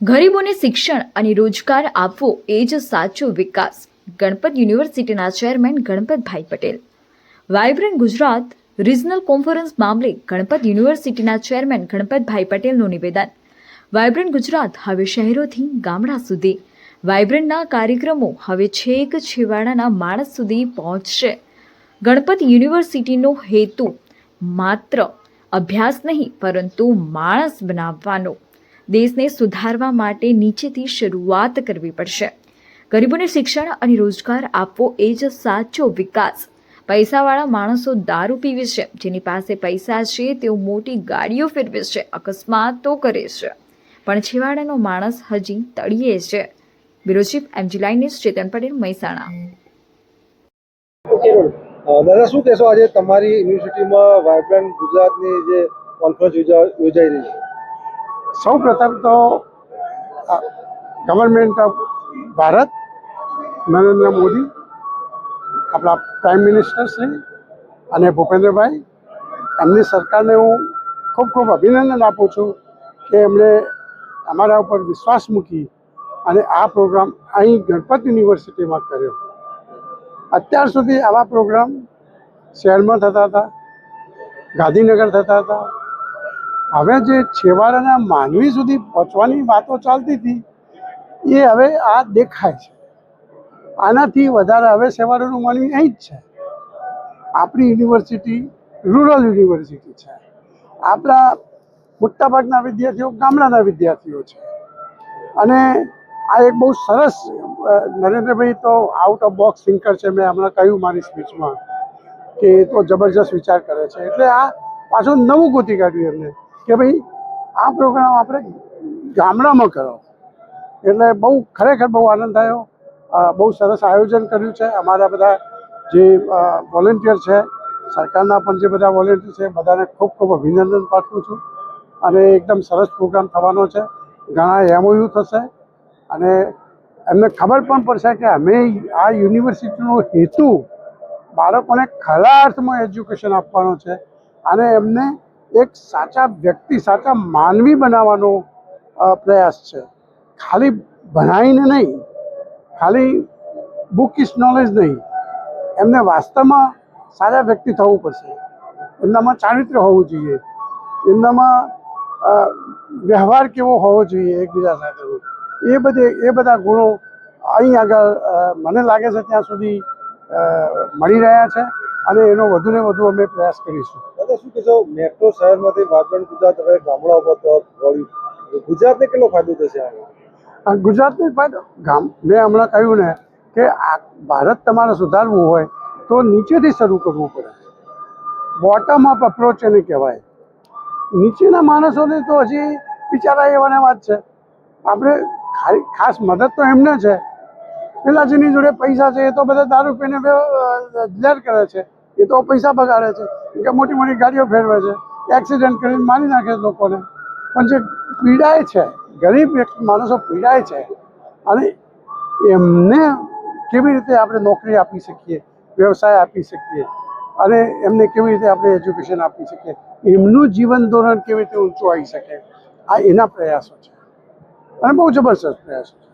ગરીબોને શિક્ષણ અને રોજગાર આપવો એ જ સાચો વિકાસ. ગણપત યુનિવર્સિટીના chairman Ganpatbhai Patel. Vibrant Gujarat regional conference મામલે ગણપત યુનિવર્સિટીના ચેરમેન ગણપતભાઈ પટેલનું નિવેદન. વાઇબ્રન્ટ ગુજરાત હવે શહેરોથી ગામડા સુધી. વાઇબ્રન્ટના કાર્યક્રમો હવે છેક છેવાડાના માણસ સુધી પહોંચશે. ગણપત યુનિવર્સિટીનો હેતુ માત્ર અભ્યાસ નહીં, પરંતુ માણસ બનાવવાનો દેશને સુધારવા માટે નીચેથી શરૂઆત કરવી પડશે. ગરીબોને શિક્ષણ અને રોજગાર આપવો એ જ સાચો વિકાસ. પૈસાવાળા માણસો દારૂ પીવે છે. જેની પાસે પૈસા છે, તેઓ મોટી ગાડીઓ ફેરવે છે. અકસ્માતો કરે છે. પણ છેવાડાનો માણસ હજી તળિયે છે. બ્યુરો ચીફ એમજી લાઇનિસ ચેતન પટેલ, મહેસાણા. દાદા, શું કહેશો આજે તમારી યુનિવર્સિટીમાં વાઇબ્રન્ટ ગુજરાતની જે કોન્ફરન્સ યોજાઈ રહી છે? સૌ પ્રથમ તો ગવર્મેન્ટ ઓફ ભારત, નરેન્દ્ર મોદી, આપણા પ્રાઇમ મિનિસ્ટર શ્રી અને ભૂપેન્દ્રભાઈ, એમની સરકારને હું ખૂબ ખૂબ અભિનંદન આપું છું કે એમણે અમારા ઉપર વિશ્વાસ મૂકી અને આ પ્રોગ્રામ અહીં ગણપત યુનિવર્સિટીમાં કર્યો. અત્યાર સુધી આવા પ્રોગ્રામ શહેરમાં થતા હતા, ગાંધીનગર થતા હતા હવે જે છેવાડાના માનવી સુધી પહોંચવાની વાતો ચાલતી હતી, એ હવે આ દેખાય છે. આનાથી વધારે હવે છેવાડાનું માનવી અહીં જ છે. આપણી યુનિવર્સિટી, રૂરલ યુનિવર્સિટી છે. આપણા મોટાભાગના વિદ્યાર્થીઓ ગામડાના વિદ્યાર્થીઓ છે. અને આ એક બહુ સરસ નરેન્દ્રભાઈ તો આઉટ ઓફ બોક્સ થિંકર છે, મેં હમણાં કહ્યું મારી સ્પીચમાં કે એ તો જબરજસ્ત વિચાર કરે છે. એટલે આ પાછું નવું ગોતી કાઢ્યું એમને. કે ભાઈ, આ પ્રોગ્રામ આપણે ગામડામાં કરો. એટલે બહુ ખરેખર બહુ આનંદ થયો. બહુ સરસ આયોજન કર્યું છે. અમારા બધા જે વોલેન્ટિયર છે, સરકારના પણ જે બધા વોલેન્ટિયર છે, બધાને ખૂબ ખૂબ અભિનંદન પાઠવું છું. અને એકદમ સરસ પ્રોગ્રામ થવાનો છે. ઘણા એમઓયુ થશે. અને એમને ખબર પણ પડશે કે અમે આ યુનિવર્સિટીનો હેતુ બાળકોને ખરા અર્થમાં એજ્યુકેશન આપવાનો છે. અને એમને એક સાચા વ્યક્તિ, સાચા માનવી બનાવવાનો પ્રયાસ છે. ખાલી ભણાવીને નહીં, ખાલી બુકિશ નોલેજ નહીં, એમને વાસ્તવમાં સારા વ્યક્તિ થવું પડશે. એમનામાં ચારિત્ર્ય હોવું જોઈએ. એમનામાં વ્યવહાર કેવો હોવો જોઈએ એકબીજા સાથેનો એ બધે, એ બધા ગુણો અહીં આગળ મને લાગે છે ત્યાં સુધી મળી રહ્યા છે અને એનો વધુને વધુ અમે પ્રયાસ કરીશું. દાદા શું કહેશો, મેટ્રો શહેરમાંથી વાગણ ગુજરાત હવે ગામડા ઉપર તરફ વળ્યું ગુજરાતને કેટલો ફાયદો થશે આ? ગુજરાતની ફાયદો? ગામ, મેં હમણાં કહ્યું ને કે આ ભારત તમારે સુધારવું હોય તો નીચેથી શરૂ કરવું પડે. બોટમ અપ અપ્રોચ એને કહેવાય. નીચેના માણસોને તો હજી બિચારા એવાને વાત છે. આપણે ખાલી ખાસ મદદ તો એમને છે. પેલા જેની જોડે પૈસા છે એ તો બધા દારૂ પીને ઝેર કરે છે. એ તો પૈસા બગાડે છે. કે મોટી મોટી ગાડીઓ ફેરવે છે. એક્સિડન્ટ કરીને મારી નાખે છે લોકોને. પણ જે પીડાય છે, ગરીબ માણસો પીડાય છે અને એમને કેવી રીતે આપણે નોકરી આપી શકીએ, વ્યવસાય આપી શકીએ અને એમને કેવી રીતે આપણે એજ્યુકેશન આપી શકીએ, એમનું જીવન ધોરણ કેવી રીતે ઊંચું આવી શકે, આ એના પ્રયાસો છે. અને બહુ જબરજસ્ત પ્રયાસો છે.